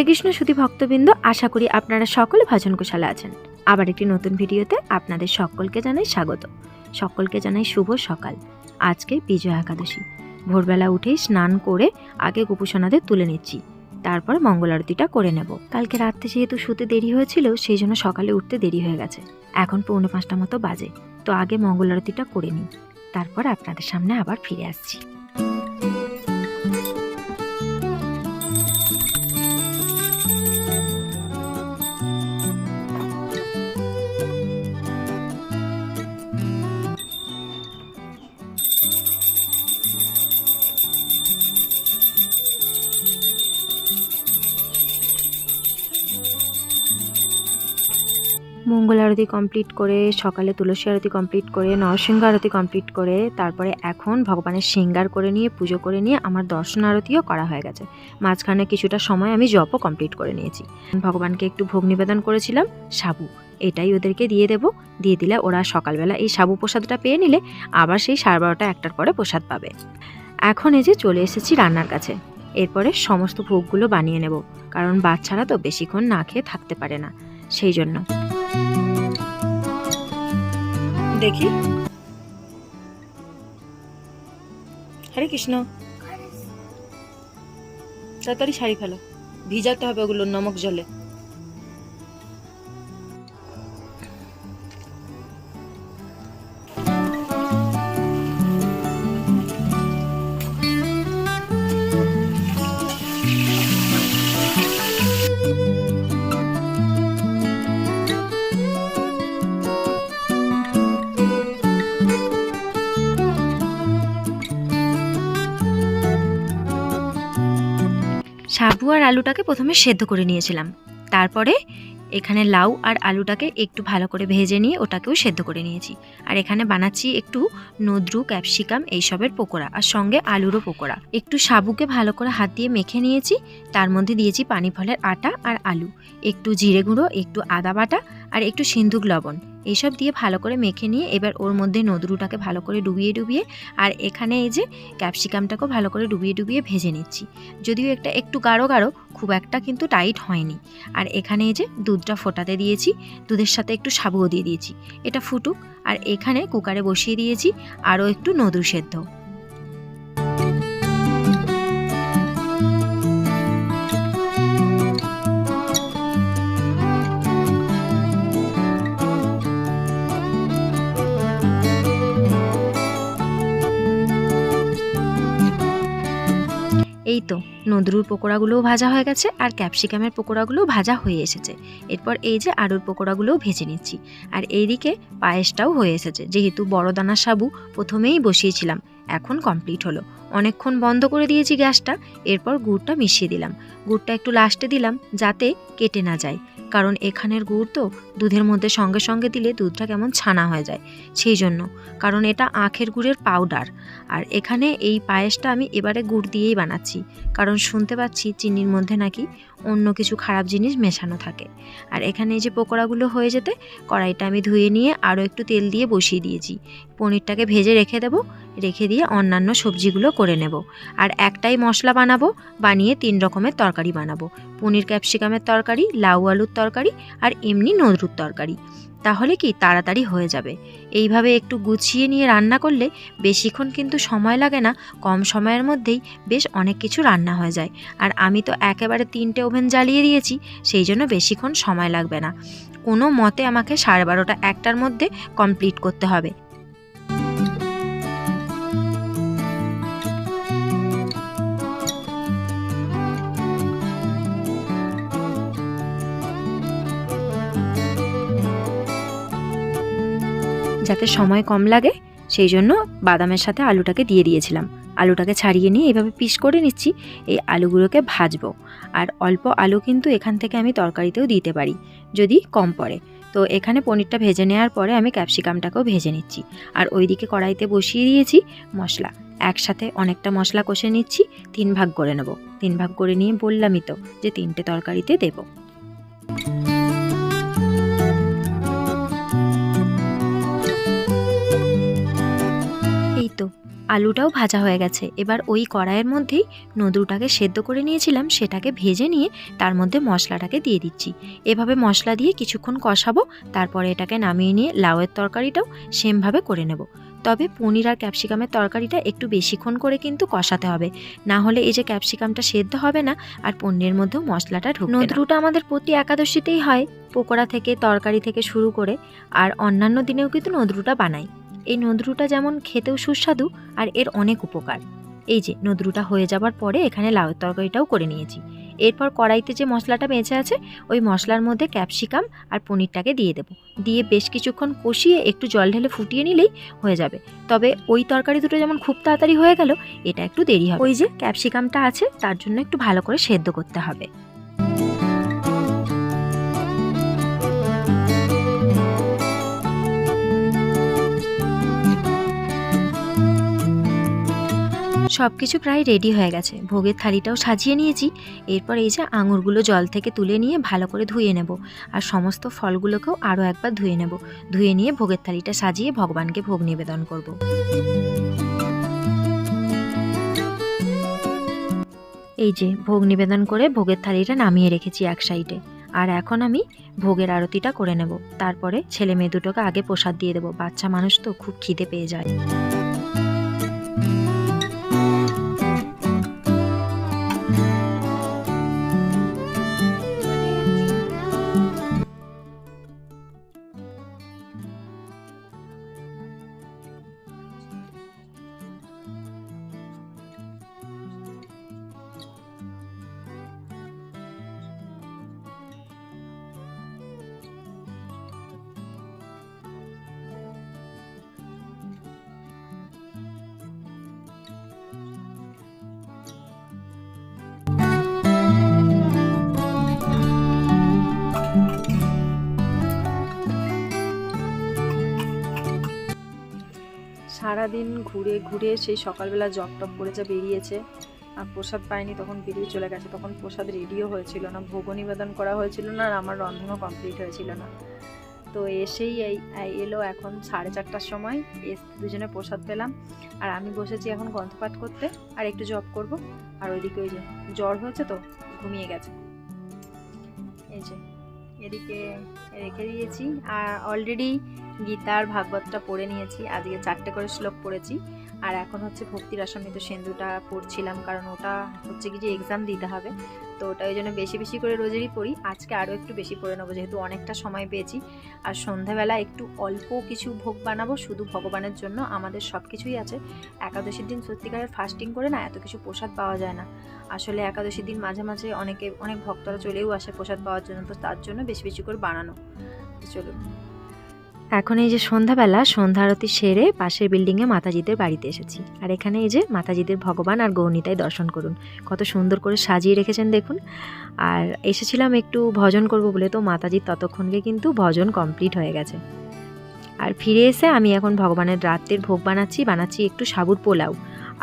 হরে কৃষ্ণ সুধী ভক্তবৃন্দ, আশা করি আপনারা সকলে ভজন কুশালে আছেন। আবার একটি নতুন ভিডিওতে আপনাদের সকলকে জানাই স্বাগত। সকলকে জানাই শুভ সকাল। আজকে বিজয়া একাদশী। ভোরবেলা উঠেই স্নান করে আগে গোপুসোনাদের তুলে নিচ্ছি। তারপর মঙ্গল আরতিটা করে নেব। কালকে রাত্রে যেহেতু শুতে দেরি হয়েছিল, সেই জন্য সকালে উঠতে দেরি হয়ে গেছে। এখন পৌনে পাঁচটা মতো বাজে। তো আগে মঙ্গল আরতিটা করে নিই। তারপর আপনাদের সামনে আবার ফিরে আসছি। মঙ্গল আরতি কমপ্লিট করে, সকালে তুলসী আরতি কমপ্লিট করে, নরসিংহ আরতি কমপ্লিট করে, তারপরে এখন ভগবানের সিঙ্গার করে নিয়ে, পুজো করে নিয়ে আমার দর্শন আরতিও করা হয়ে গেছে। মাঝখানে কিছুটা সময় আমি জপও কমপ্লিট করে নিয়েছি। ভগবানকে একটু ভোগ নিবেদন করেছিলাম, সাবু, এটাই ওদেরকে দিয়ে দেব। দিয়ে দিলে ওরা সকালবেলা এই সাবু প্রসাদটা পেয়ে নিলে আবার সেই সাড়ে বারোটা একটার পরে প্রসাদ পাবে। এখন এই যে চলে এসেছি রান্নার কাছে। এরপরে সমস্ত ভোগগুলো বানিয়ে নেব, কারণ বাচ্চারা তো বেশিক্ষণ না খেয়ে থাকতে পারে না, সেই জন্য। দেখি। হরে কৃষ্ণ। তাড়াতাড়ি শাড়ি ফেলো। ভিজাতে হবে ওগুলো নমক জলে। সাবু আর আলুটাকে প্রথমে সেদ্ধ করে নিয়েছিলাম। তারপরে এখানে লাউ আর আলুটাকে একটু ভালো করে ভেজে নিয়ে ওটাকেও সেদ্ধ করে নিয়েছি। আর এখানে বানাচ্ছি একটু নদ্রু, ক্যাপসিকাম এইসবের পকোড়া আর সঙ্গে আলুরও পকোড়া। একটু সাবুকে ভালো করে হাত দিয়ে মেখে নিয়েছি। তার মধ্যে দিয়েছি পানি ফলের আটা আর আলু। একটু জিরে গুঁড়ো, একটু আদা বাটা আর একটু সিন্ধুক লবণ। এইসব দিয়ে ভালো করে মেখে নিয়ে এবার ওর মধ্যে নদরুটাকে ভালো করে ডুবিয়ে ডুবিয়ে আর এখানে এই যে ক্যাপসিকামটাকেও ভালো করে ডুবিয়ে ডুবিয়ে ভেজে নিচ্ছি। যদিও একটা একটু গাঢ় গাঢ়, খুব একটা কিন্তু টাইট হয়নি। আর এখানে এই যে দুধটা ফোটাতে দিয়েছি, দুধের সাথে একটু সাবুও দিয়ে দিয়েছি। এটা ফুটুক। আর এখানে কুকারে বসিয়ে দিয়েছি আরও একটু নদুর সেদ্ধ। তো নদরুর পকোড়াগুলোও ভাজা হয়ে গেছে আর ক্যাপসিকামের পকোড়াগুলোও ভাজা হয়ে এসেছে। এরপর এই যে আলুর পকোড়াগুলোও ভেজে নিচ্ছি। আর এইদিকে পায়েসটাও হয়ে এসেছে। যেহেতু বড় দানা সাবু প্রথমেই বসিয়েছিলাম, এখন কমপ্লিট হলো। অনেকক্ষণ বন্ধ করে দিয়েছি গ্যাসটা, এরপর গুড়টা মিশিয়ে দিলাম। গুড়টা একটু লাস্টে দিলাম যাতে কেটে না যায়। কারণ এখানের গুড় তো দুধের মধ্যে সঙ্গে সঙ্গে দিলে দুধটা কেমন ছানা হয়ে যায়, সেই জন্য। কারণ এটা আখের গুড়ের পাউডার আর এখানে এই পায়েসটা আমি এবারে গুড় দিয়েই বানাচ্ছি। কারণ শুনতে পাচ্ছি চিনির মধ্যে নাকি অন্য কিছু খারাপ জিনিস মেশানো থাকে। আর এখানে যে পকোড়াগুলো হয়ে যেতে, কড়াইটা আমি ধুয়ে নিয়ে আরও একটু তেল দিয়ে বসিয়ে দিয়েছি। পনিরটাকে ভেজে রেখে দেব, রেখে দিয়ে অন্যান্য সবজিগুলো করে নেব। আর একটাই মশলা বানাবো, বানিয়ে তিন রকমের তরকারি বানাবো। পনির ক্যাপসিকামের তরকারি, লাউ আলুর তরকারি আর এমনি নদরুর তরকারি। তাহলে কি তাড়াতাড়ি হয়ে যাবে? এইভাবে একটু গুছিয়ে নিয়ে রান্না করলে বেশিক্ষণ কিন্তু সময় লাগে না, কম সময়ের মধ্যেই বেশ অনেক কিছু রান্না হয়ে যায়। আর আমি তো একেবারে তিনটে ওভেন জ্বালিয়ে দিয়েছি, সেই জন্য বেশিক্ষণ সময় লাগবে না। কোনো মতে আমাকে সাড়ে বারোটা একটার মধ্যে কমপ্লিট করতে হবে। যাতে সময় কম লাগে, সেই জন্য বাদামের সাথে আলুটাকে দিয়ে দিয়েছিলাম। আলুটাকে ছাড়িয়ে নিয়ে এভাবে পিস করে নিচ্ছি, এই আলুগুলোকে ভাজবো। আর অল্প আলু কিন্তু এখান থেকে আমি তরকারিতেও দিতে পারি, যদি কম পড়ে। তো এখানে পনিরটা ভেজে নেওয়ার পরে আমি ক্যাপসিকামটাকেও ভেজে নিচ্ছি। আর ওইদিকে কড়াইতে বসিয়ে দিয়েছি মশলা। একসাথে অনেকটা মশলা কষে নিচ্ছি, তিন ভাগ করে নেব। তিন ভাগ করে নিয়ে বললামই তো যে তিনটে তরকারিতে দেবো। আলুটাও ভাজা হয়ে গেছে। এবার ওই কড়াইয়ের মধ্যেই নদরুটাকে সেদ্ধ করে নিয়েছিলাম, সেটাকে ভেজে নিয়ে তার মধ্যে মশলাটাকে দিয়ে দিচ্ছি। এভাবে মশলা দিয়ে কিছুক্ষণ কষাবো, তারপরে এটাকে নামিয়ে নিয়ে লাউয়ের তরকারিটাও সেমভাবে করে নেব। তবে পনির আর ক্যাপসিকামের তরকারিটা একটু বেশিক্ষণ করে কিন্তু কষাতে হবে। না হলে এই যে ক্যাপসিকামটা সেদ্ধ হবে না, আর পনিরের মধ্যেও মশলাটা ঢুকবে নদরুটা আমাদের প্রতি একাদশীতেই হয়, পকোড়া থেকে, তরকারি থেকে শুরু করে, আর অন্যান্য দিনেও কিন্তু নদরুটা বানাই। এই নদরুটা যেমন খেতেও সুস্বাদু আর এর অনেক উপকার। এই যে, নদরুটা হয়ে যাবার পরে এখানে লাউয়ের তরকারিটাও করে নিয়েছি। এরপর কড়াইতে যে মশলাটা বেঁচে আছে, ওই মশলার মধ্যে ক্যাপসিকাম আর পনিরটাকে দিয়ে দেবো। দিয়ে বেশ কিছুক্ষণ কষিয়ে একটু জল ঢেলে ফুটিয়ে নিলেই হয়ে যাবে। তবে ওই তরকারি দুটো যেমন খুব তাড়াতাড়ি হয়ে গেল, এটা একটু দেরি হবে। ওই যে, ক্যাপসিকামটা আছে, তার জন্য একটু ভালো করে সেদ্ধ করতে হবে। সব কিছু প্রায় রেডি হয়ে গেছে। ভোগের থালিটাও সাজিয়ে নিয়েছি। এরপর এই যে আঙুরগুলো জল থেকে তুলে নিয়ে ভালো করে ধুয়ে নেব। আর সমস্ত ফলগুলোকেও আরও একবার ধুয়ে নেব। ধুয়ে নিয়ে ভোগের থালিটা সাজিয়ে ভগবানকে ভোগ নিবেদন করব। এই যে ভোগ নিবেদন করে ভোগের থালিটা নামিয়ে রেখেছি এক সাইডে। আর এখন আমি ভোগের আরতিটা করে নেব। তারপরে ছেলে মেয়ে দুটোকে আগে প্রসাদ দিয়ে দেবো। বাচ্চা মানুষ তো খুব খিদে পেয়ে যায়। সারাদিন ঘুরে ঘুরে সেই সকালবেলা জব টপ করে যা বেরিয়েছে, আর প্রসাদ পাইনি তখন বেরিয়ে চলে গেছে। তখন প্রসাদ রেডিও হয়েছিল না, ভোগ নিবেদন করা হয়েছিল না, আর আমার রন্ধনও কমপ্লিট হয়েছিল না। তো এসেই এই এলো এখন সাড়ে চারটার সময়, এস দুজনে প্রসাদ পেলাম। আর আমি বসেছি এখন গ্রন্থপাঠ করতে, আর একটু জব করব। আর ওইদিকে ওই যে জ্বর হয়েছে তো, ঘুমিয়ে গেছে। এই যে, এদিকে রেখে দিয়েছি। আর অলরেডি গীতার ভাগবতটা পড়ে নিয়েছি। আজকে চারটে করে শ্লোক পড়েছি। আর এখন হচ্ছে ভক্তি রাসামিত সিন্ধুটা পড়ছিলাম, কারণ ওটা হচ্ছে কি যে এক্সাম দিতে হবে। তো ওটা ওই জন্য বেশি বেশি করে রোজেরই পড়ি। আজকে আরও একটু বেশি পড়ে নেব, যেহেতু অনেকটা সময় পেয়েছি। আর সন্ধ্যাবেলা একটু অল্প কিছু ভোগ বানাবো, শুধু ভগবানের জন্য। আমাদের সব কিছুই আছে। একাদশীর দিন সত্যিকারের ফাস্টিং করে না, এত কিছু প্রসাদ পাওয়া যায় না। আসলে একাদশীর দিন মাঝে মাঝে অনেকে, অনেক ভক্তরা চলেও আসে প্রসাদ পাওয়ার জন্য। তো তার জন্য বেশি বেশি করে বানানো। চলুন। এখন এই যে সন্ধ্যাবেলা, সন্ধ্যা আরতি সেরে পাশের বিল্ডিংয়ে মাতাজিদের বাড়িতে এসেছি। আর এখানে এই যে মাতাজিদের ভগবান আর গৌনিতাই দর্শন করুন। কত সুন্দর করে সাজিয়ে রেখেছেন দেখুন। আর এসেছিলাম একটু ভজন করব বলে, তো মাতাজির ততক্ষণকে কিন্তু ভজন কমপ্লিট হয়ে গেছে। আর ফিরে এসে আমি এখন ভগবানের রাত্রের ভোগ বানাচ্ছি বানাচ্ছি একটু সাবুর পোলাও।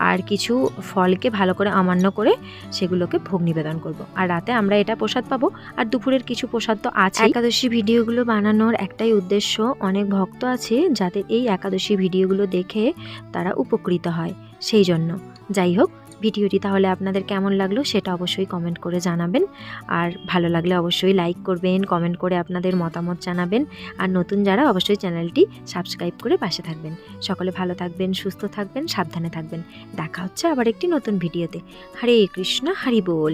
আর কিছু ফলকে ভালো করে অমান্য করে সেগুলোকে ভোগ নিবেদন করব। আর রাতে আমরা এটা প্রসাদ পাবো। আর দুপুরের কিছু প্রসাদ তো আছে একাদশী ভিডিওগুলো বানানোর একটাই উদ্দেশ্য অনেক ভক্ত আছে যাতে এই একাদশী ভিডিওগুলো দেখে তারা উপকৃত হয়। সেই জন্য যাই হোক ভিডিওটি তাহলে আপনাদের কেমন লাগল সেটা অবশ্যই কমেন্ট করে জানাবেন। আর ভালো লাগলে অবশ্যই লাইক করবেন কমেন্ট করে আপনাদের মতামত জানাবেন। আর নতুন যারা অবশ্যই চ্যানেলটি সাবস্ক্রাইব করে পাশে থাকবেন। সকলে ভালো থাকবেন, সুস্থ থাকবেন, সাবধানে থাকবেন। দেখা হচ্ছে আবার একটি নতুন ভিডিওতে। হরে কৃষ্ণ, হরি বল।